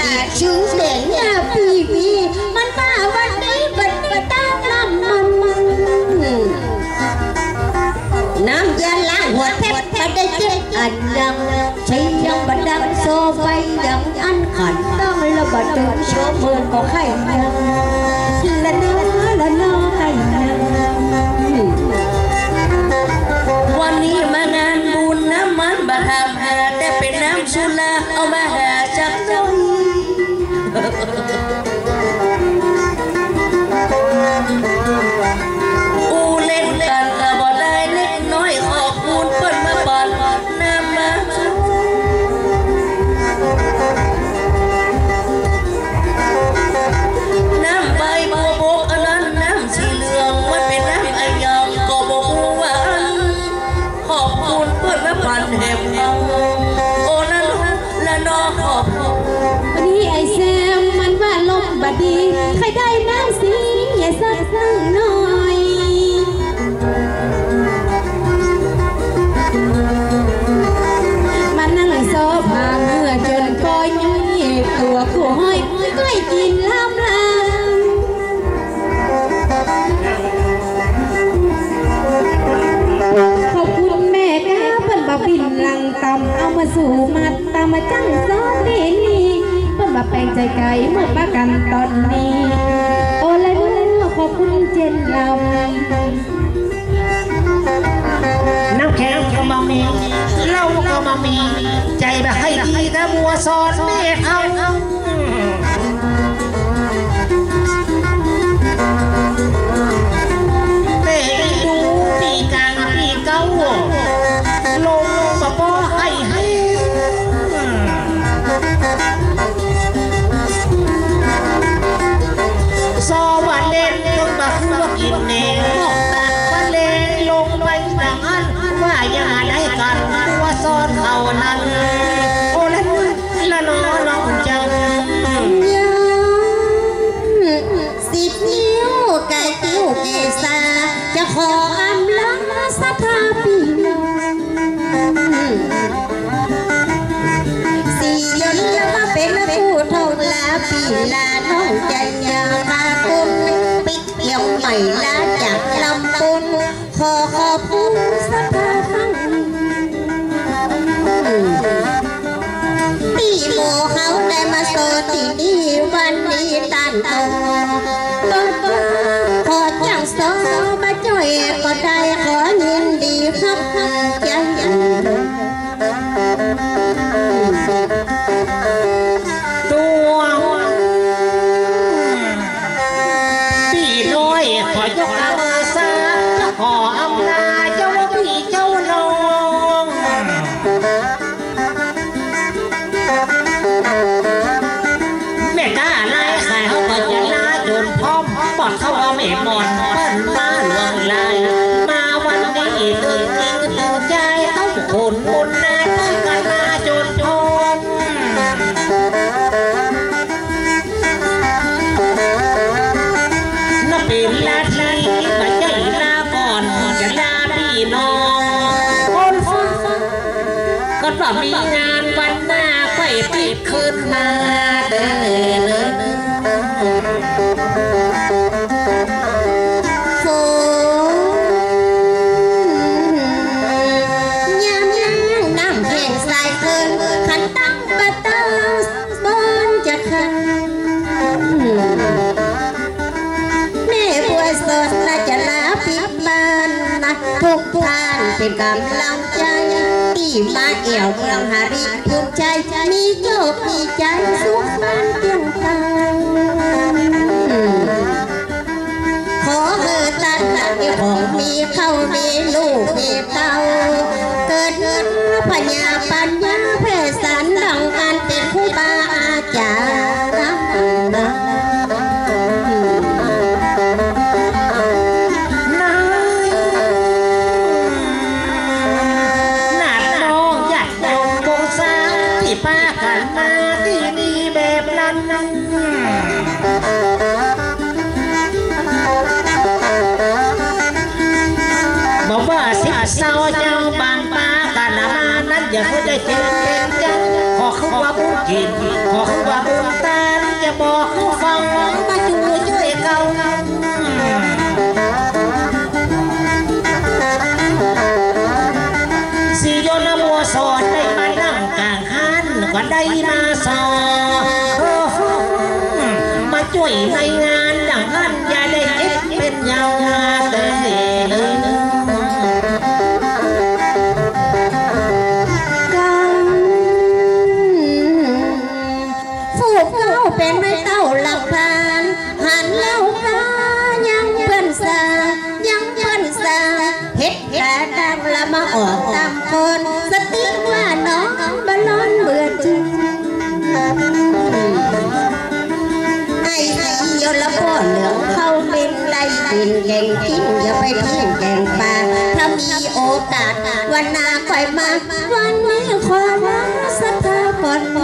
ดีชื่อเสียงเนี่ยพี่พี่มันมาวันนี้บัดนี้ตามลำมันน้ำยาล้างหัวแทบไม่ได้เจ็บอันยังใช้ยังบัดดังโซไฟยังอันขันต้องระบาดจนโชว์มือก็ไข่ยังละน้อละน้อไข่ยังวันนี้มางานบุญน้ำมันบาทำหาแต่เป็นน้ำชุลาเอามาหาจากหน้อ วันนี้ไอ้แซมมันว่าลมบดี ใครได้น้ำสีอย่าสักนั่ง น้ำแข็งก็มามีเหล้าก็มามี ใจแบบให้ดีถ้ามัวสอนแม่เขาเตะดูปีกลางปีเก้าลงมาป้อให้ให้ ลันโอ้ละละนอน้องจังสิบนิ้วไก่ติ้วเกษาจะขออำลาสัทธาปีน้องสี่ยนแล้วมาเป็นผู้เท่าลาปีลาน้องใจยาพาคุณปิดเกี่ยวใหม่ลา นี้ตันโตก็ขอจังโซม มีงานวันหน้าค่อยติดขึ้นมาเด้อฝนยามแล้งน้ำแห้งใสเกินขันตั้งบัตเตอร์บนจะคันแม่ป่วสดและจะลาพิบานนะทุกท่านเป็นกำลังใจ ที่มาเอี่ยวเมืองหาริภูมิใจ มีโชคมีใจสุขบ้านเตียงตางขอเกิดตันมีของมีเข้ามีลูกมีเต้า เกิดเงินพญา bóng bà xích sao nhau bàn ba bà là ba nát giờ có chân không qua bốn chuyện họ không qua bốn tan và bò không phong ba chung người chơi câu si do nó mua đây ba năm càng hát đây ma sò đầu lạc phan lâu ra nhang phân xa nhang phân xa hết cả đang là mà ở tam con rất qua nó bà lon mượn chung ai thấy vô là bỏ lượng khâu bên đây nhìn kèm giờ phải thiên kèm bà thâm y ô tạt na khỏi mà quan mấy khoa lắm tha còn